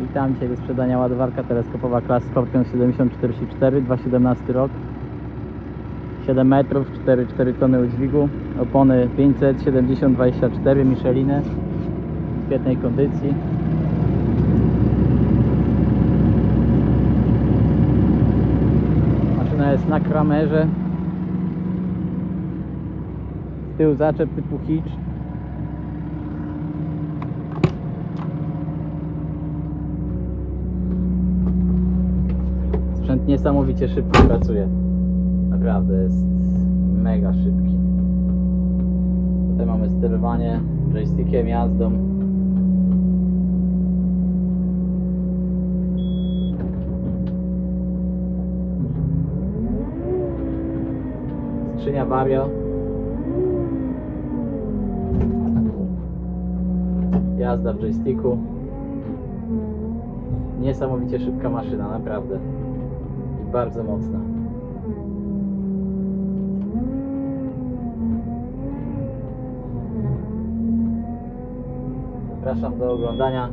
Witam dzisiaj do sprzedania ładowarka teleskopowa klas Scorpion 7044, 2017 rok. 7 metrów, 4,4 tony udźwigu, opony 500, 70, 24 Micheliny w świetnej kondycji. Maszyna jest na kramerze. Z tyłu zaczep typu hitch. Sprzęt niesamowicie szybko pracuje. Naprawdę jest mega szybki. Tutaj mamy sterowanie joystickiem, jazdą. Skrzynia Vario. Jazda w joysticku. Niesamowicie szybka maszyna, naprawdę. Bardzo mocna. Zapraszam do oglądania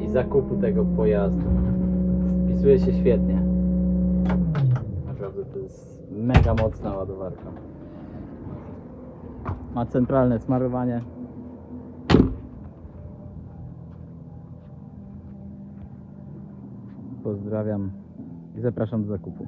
i zakupu tego pojazdu. Spisuje się świetnie. Naprawdę to jest mega mocna ładowarka. Ma centralne smarowanie. Pozdrawiam i zapraszam do zakupu.